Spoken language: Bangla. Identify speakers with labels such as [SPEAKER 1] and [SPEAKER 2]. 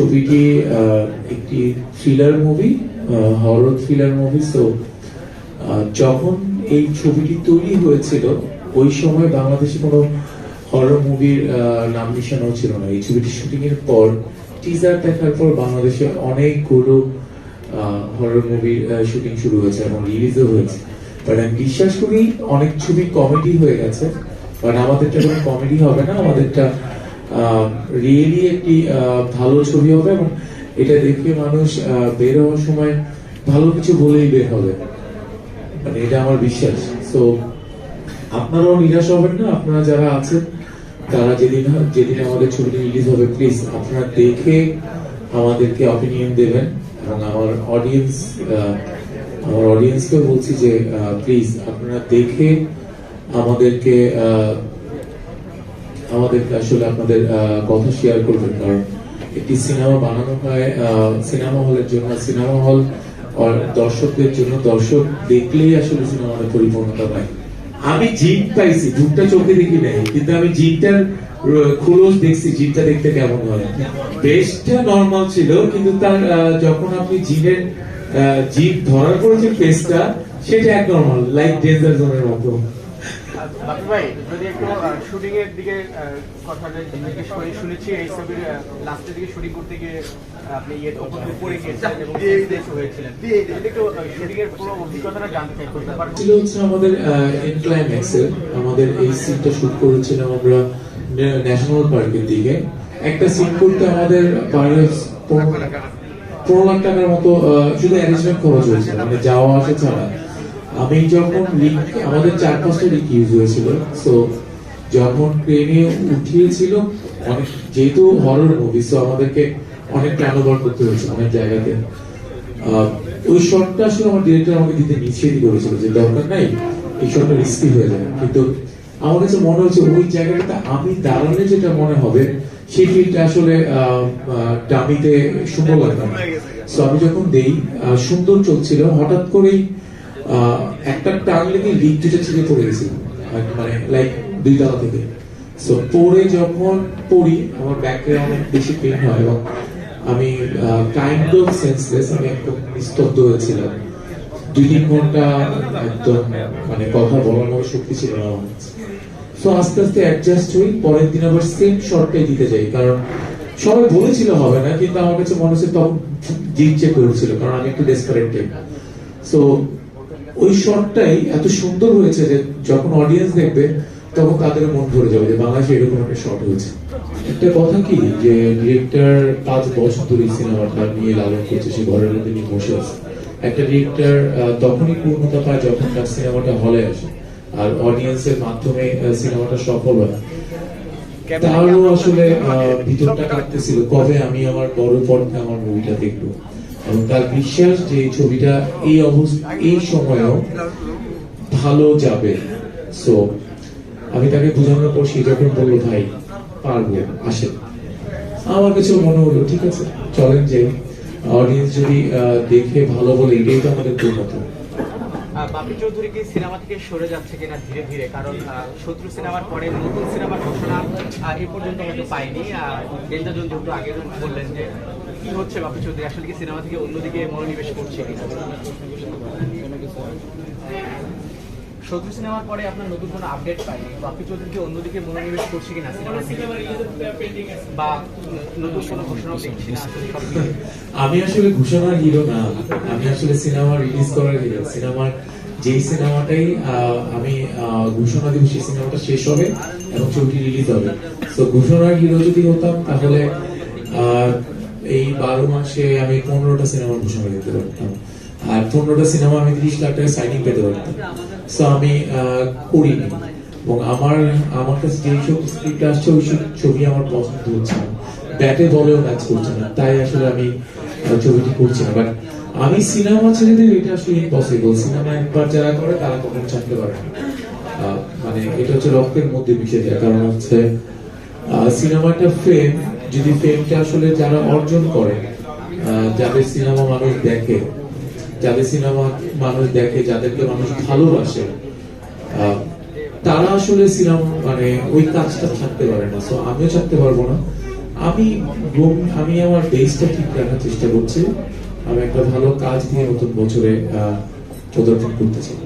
[SPEAKER 1] ছবিটি একটি thriller movie horror thriller movie so যখন এই ছবিটি তৈরি হয়েছিল, ওই সময় বাংলাদেশে কোনো হরর মুভির নাম নিশানাও ছিল না। এই ছবিটি শুটিং এর পর টিজার দেখার পর বাংলাদেশে অনেকগুলো হরর মুভির শুটিং শুরু হয়েছে এবং রিলিজও হয়েছে। বাট আমি বিশ্বাস করি, অনেক ছবি কমেডি হয়ে গেছে বাট আমাদেরটা কোনো কমেডি হবে না। আমাদেরটা রিয়েলি একটি ভালো ছবি হবে এবং এটা দেখে মানুষ বের হওয়ার সময় ভালো কিছু বলেই বের হবে। মানে এটা আমার বিশ্বাস। তো আপনারাও নিরাশ হবেন না, আপনারা যারা আছেন, তারা যেদিন যেদিন আমাদের ছবিটি রিলিজ হবে প্লিজ আপনারা দেখে আমাদেরকে অপিনিয়ন দেবেন। এবং আমার অডিয়েন্স আমার অডিয়েন্সকেও বলছি যে প্লিজ আপনারা দেখে আমাদেরকে আমাদেরকে আসলে আপনাদের কথা শেয়ার করবেন, কারণ একটি সিনেমা বানানো হয় সিনেমা হলের জন্য, সিনেমা হল দর্শকদের জন্য, দর্শক দেখলেই আসলে সিনেমাটা পরিপূর্ণতা পায়। আমি জিপ পাইছি, দুধটা চোখে দেখি নাই, কিন্তু আমি জিপটার খুলস দেখছি জিপটা দেখতে কেমন হয়। বেশটা নর্মাল ছিল, কিন্তু তার যখন আপনি জিনের জিপ ধরার পরে যে ফেসটা সেটা এক নর্মাল লাইক ডেঞ্জার জোনের মতো।
[SPEAKER 2] বাপি ভাই যদি একটু শুটিং এর দিকে কথাটা জিজ্ঞেস করি শুনেছি এই ছবির লাস্টের দিকে শুটিং করতে গিয়ে আপনি ইয়ে ওপর পড়ে গিয়েছিলেন এবং হয়েছিলেন। যদি একটু শুটিং এর পুরো অভিজ্ঞতাটা জানতে চাই করতে পারবেন
[SPEAKER 1] ছিল হচ্ছে আমাদের ইনক্লাইম্যাক্সের আমাদের এই সিনটা শুট করেছিলাম আমরা ন্যাশনাল পার্কের দিকে। একটা সিন করতে আমাদের পনেরো লাখ টাকার মতো আহ, শুধু অ্যারেঞ্জমেন্ট খরচ হয়েছিল মানে যাওয়া আসা ছাড়া। আমি যখন রিক আমাদের চার পাঁচটা রিক ইউজ হয়েছিল সো যখন ট্রেনে উঠিয়েছিল, অনেক, যেহেতু হরর মুভি সো আমাদেরকে অনেক প্ল্যানোভার করতে হয়েছে অনেক জায়গাতে। ওই শটটা আসলে আমার ডিরেক্টর আমাকে দিতে যে দরকার নাই, এই শটটা রিস্কি হয়ে কিন্তু আমার কাছে মনে হচ্ছে ওই জায়গাটাতে আমি দাঁড়ালে যেটা মনে হবে, সেই ফিলটা আসলে ডামিতে সুন্দর লাগবে সো আমি যখন দেই সুন্দর চলছিল, হঠাৎ করেই একটা টান লেগে লিক দুটো ছিঁড়ে পড়ে গেছিল মানে লাইক দুই তলা থেকে। সো পড়ে যখন পড়ি, আমার ব্যাকে অনেক বেশি পেন হয় এবং আমি কাইন্ড অফ সেন্সলেস আমি একদম নিস্তব্ধ হয়েছিলাম। দুই তিন ঘণ্টা একদম মানে কথা বলার মতো শক্তি ছিল না আমার সো আস্তে আস্তে অ্যাডজাস্ট হই, পরের দিন আবার সেম শর্টটাই দিতে যাই, কারণ সবাই বলেছিল হবে না, কিন্তু আমার কাছে মনে হচ্ছে তখন চেক করেছিল, কারণ আমি একটু ডেসপারেট টাইপ সো ওই শটটাই এত সুন্দর হয়েছে যে যখন অডিয়েন্স দেখবে তখন তাদের মন ভরে যাবে যে বাংলাদেশে এরকম একটা শট হয়েছে। একটা কথা কি যে ডিরেক্টর পাঁচ বছর ধরে সিনেমাটা নিয়ে লালন করছে সে ঘরের মধ্যে নিয়ে বসে আছে। একটা ডিরেক্টর তখনই পূর্ণতা পায় যখন তার সিনেমাটা হলে আসে। আর অডিয়েন্সের মাধ্যমে সিনেমাটা সফল হয়। তারও আসলে ভিতরটা কাটতেছিল কবে আমি আমার বড় পর্দা আমার মুভিটা দেখব? এবং তার বিশ্বাস যে ছবিটা এই অবস্থা এই সময়েও ভালো যাবে। সো আমি তাকে বোঝানোর পর সে যখন বলল ভাই পারব আসেন। আমার কাছে মনে হলো ঠিক আছে চলেন যে অডিয়েন্স যদি দেখে ভালো বলে এটাই তো আমাদের
[SPEAKER 2] আহ, বাপি চৌধুরী কি সিনেমা থেকে সরে যাচ্ছে কিনা ধীরে ধীরে? কারণ শত্রু সিনেমার পরে নতুন সিনেমার ঘোষণা এ পর্যন্ত হয়তো পাইনি ডেঞ্জার জোন যেহেতু আগে বললেন যে কি হচ্ছে বাপি চৌধুরী? আসলে কি সিনেমা থেকে অন্যদিকে মনোনিবেশ করছে সিনেমার পরে আপনার নতুন কোনো আপডেট বাপি অন্যদিকে মনোনিবেশ করছে কিনা সিনেমা বা নতুন কোনো মিলিয়ে।
[SPEAKER 1] আমি আসলে ঘোষণার হিরো না। আমি আসলে সিনেমা রিলিজ করার হিরো। সিনেমার যেই সিনেমাটাই আমি ঘোষণা দিব, সেই সিনেমাটা শেষ হবে এবং ছবিটি রিলিজ হবে। তো ঘোষণার হিরো যদি হতাম, তাহলে এই বারো মাসে আমি পনেরোটা সিনেমার ঘোষণা দিতে পারতাম। আর পনেরোটা সিনেমা আমি তিরিশ লাখ টাকা সাইনিং পেতে পারতাম। তো আমি করিনি। এবং আমার আমার কাছে যেই সব স্ক্রিপ্ট আসছে, ওই সব ছবি আমার পছন্দ হচ্ছে না। ব্যাটে বলেও ম্যাচ করছে না। তাই আসলে আমি ছবিটি করছি না। বাট আমি সিনেমা ছেড়ে এটা আসলে ইম্পসিবল সিনেমা একবার যারা করে, তারা কখনো ছাড়তে পারে না। মানে এটা হচ্ছে রক্তের মধ্যে মিশে যায়। কারণ হচ্ছে সিনেমাটা ফেম যদি ফেমটা আসলে যারা অর্জন করে যাদের সিনেমা মানুষ দেখে, যাদের সিনেমা মানুষ দেখে, যাদেরকে মানুষ ভালোবাসে তারা আসলে সিনেমা মানে ওই কাজটা থাকতে পারে না। সো আমিও থাকতে পারব না। আমি আমি আমার বেসটা ঠিক রাখার চেষ্টা করছি। আমি একটা ভালো কাজ নিয়ে নতুন বছরে পদার্পণ করতে চাই।